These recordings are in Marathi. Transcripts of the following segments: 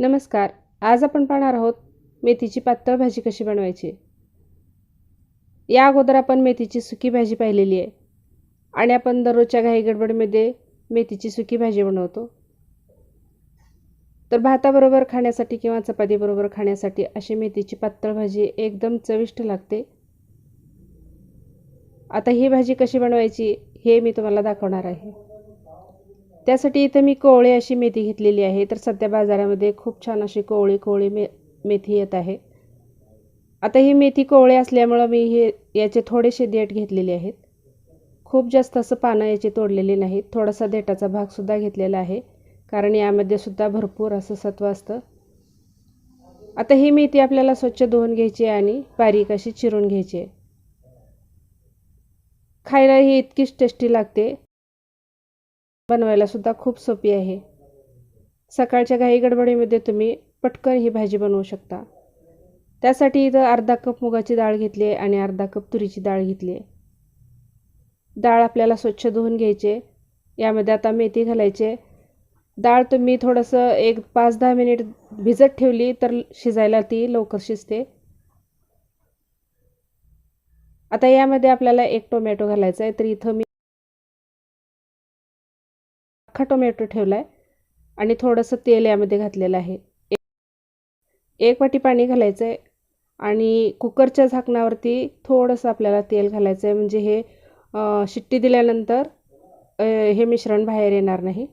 नमस्कार आज आपण पाहणार आहोत मेथीची पातळ भाजी कशी बनवायची. या अगोदर आपण मेथीची सुकी भाजी पाहिलेली आहे आणि आपण दररोजच्या घाई गडबडीमध्ये मेथीची सुकी भाजी बनवतो. तर भाताबरोबर खाण्यासाठी किंवा चपातीबरोबर खाण्यासाठी अशी मेथीची पातळ भाजी एकदम चविष्ट लागते. आता ही भाजी कशी बनवायची हे मी तुम्हाला दाखवणार आहे. त्यासाठी इथं मी कोवळे अशी मेथी घेतलेली आहे. तर सध्या बाजारामध्ये खूप छान अशी कोवळी कोवळी मे मेथी येत आहे. आता ही मेथी कोवळे असल्यामुळं मी हे याचे थोडेसे देठ घेतलेले आहेत. खूप जास्त असं पानं याचे तोडलेले नाहीत. थोडासा देठाचा भागसुद्धा घेतलेला आहे. कारण यामध्ये सुद्धा भरपूर असं सत्व असतं. आता ही मेथी आपल्याला स्वच्छ धुवून घ्यायची आहे आणि बारीक अशी चिरून घ्यायची आहे. खायला ही इतकीच टेस्टी लागते. बनवायला सुद्धा खूप सोपी आहे. सकाळच्या घाई गडबडीमध्ये तुम्ही पटकन ही भाजी बनवू शकता. त्यासाठी इथं अर्धा कप मुगाची डाळ घेतली आहे आणि अर्धा कप तुरीची डाळ घेतली आहे. डाळ आपल्याला स्वच्छ धुवून घ्यायचे. यामध्ये आता मेथी घालायचे. डाळ तुम्ही थोडंसं एक पाच दहा मिनिट भिजत ठेवली तर शिजायला ती लवकर शिजते. आता यामध्ये आपल्याला एक टोमॅटो घालायचा आहे तर इथं मी अख्खा टोमॅटो ठेवला आहे आणि थोडंसं तेल यामध्ये घातलेलं आहे. एक वाटी पाणी घालायचं आहे आणि कुकरच्या झाकणावरती थोडंसं आपल्याला तेल घालायचं आहे म्हणजे हे शिट्टी दिल्यानंतर हे मिश्रण बाहेर येणार नाही.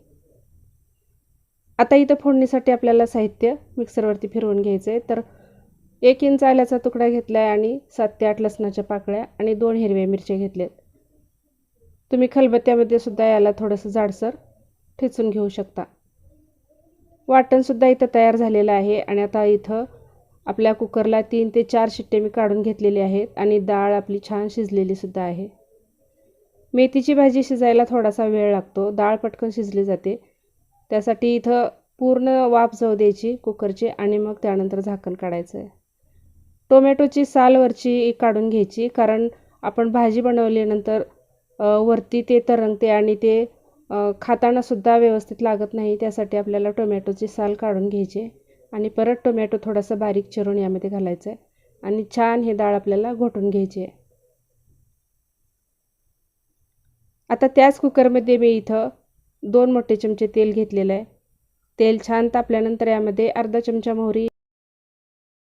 आता इथं फोडणीसाठी आपल्याला साहित्य मिक्सरवरती फिरवून घ्यायचं आहे तर एक इंच आल्याचा तुकडा घेतला आहे आणि सात ते आठ लसणाच्या पाकळ्या आणि दोन हिरव्या मिरच्या घेतल्यात. तुम्ही खलबत्त्यामध्ये सुद्धा याला थोडंसं जाडसर ठेचून घेऊ शकता. वाटणसुद्धा इथं तयार झालेलं आहे आणि आता इथं आपल्या कुकरला तीन ते चार शिट्टे मी काढून घेतलेले आहेत आणि डाळ आपली छान शिजलेलीसुद्धा आहे. मेथीची भाजी शिजायला थोडासा वेळ लागतो. डाळ पटकन शिजली जाते. त्यासाठी इथं पूर्ण वाफ जाऊ द्यायची कुकरची आणि मग त्यानंतर झाकण काढायचं आहे टोमॅटोची सालवरची काढून घ्यायची कारण आपण भाजी बनवल्यानंतर वरती ते तरंगते आणि ते खातानासुद्धा व्यवस्थित लागत नाही. त्यासाठी आपल्याला टोमॅटोची साल काढून घ्यायची आणि परत टोमॅटो थोडासा बारीक चिरून यामध्ये घालायचं आहे. आणि छान हे डाळ आपल्याला घोटून घ्यायची आहे. आता त्याच कुकरमध्ये मी इथं दोन मोठे चमचे तेल घेतलेलं आहे. तेल छान तापल्यानंतर यामध्ये अर्धा चमचा मोहरी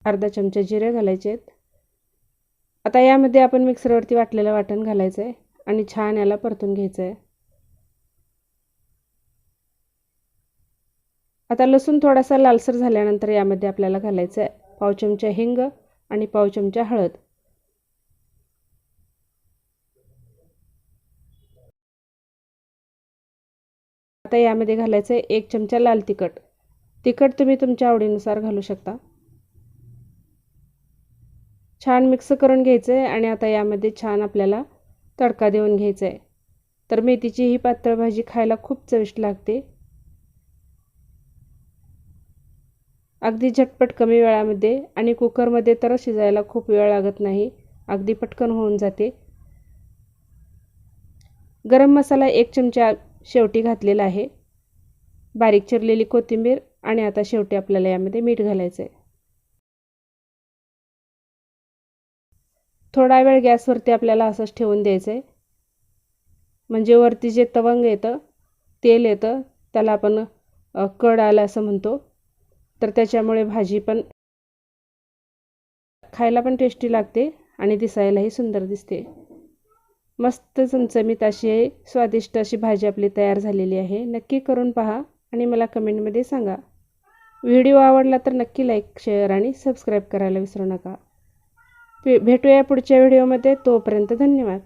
अर्धा चमचा जिरे घालायचे आहेत. आता यामध्ये आपण मिक्सरवरती वाटलेलं वाटण घालायचं आहे. आणि छान याला परतून घ्यायचं आहे. आता लसूण थोडासा लालसर झाल्यानंतर यामध्ये आपल्याला घालायचं आहे पाव चमचा हिंग आणि पाव चमचा हळद. आता यामध्ये घालायचं आहे एक चमचा लाल तिखट. तिखट तुम्ही तुमच्या आवडीनुसार घालू शकता. छान मिक्स करून घ्यायचं आहे आणि आता यामध्ये छान आपल्याला तडका देऊन घ्यायचा आहे तर मेथीची ही पातळ भाजी खायला खूप चविष्ट लागते. अगदी झटपट कमी वेळामध्ये आणि कुकरमध्ये तर शिजायला खूप वेळ लागत नाही. अगदी पटकन होऊन जाते. गरम मसाला एक चमचा शेवटी घातलेला आहे. बारीक चिरलेली कोथिंबीर आणि आता शेवटी आपल्याला यामध्ये मीठ घालायचं आहे थोडा वेळ गॅसवरती आपल्याला असंच ठेवून द्यायचं आहे म्हणजे वरती जे तवंग येतं तेल येतं त्याला आपण कड आलं असं म्हणतो. तर त्याच्यामुळे भाजी पण खायला पण टेस्टी लागते आणि दिसायलाही सुंदर दिसते. मस्त चमचमीत अशी स्वादिष्ट अशी भाजी आपली तयार झालेली आहे. नक्की करून पहा आणि मला कमेंटमध्ये सांगा. व्हिडिओ आवडला तर नक्की लाईक शेअर आणि सबस्क्राईब करायला विसरू नका. भेटूया पुढच्या व्हिडिओमध्ये. तोपर्यंत धन्यवाद.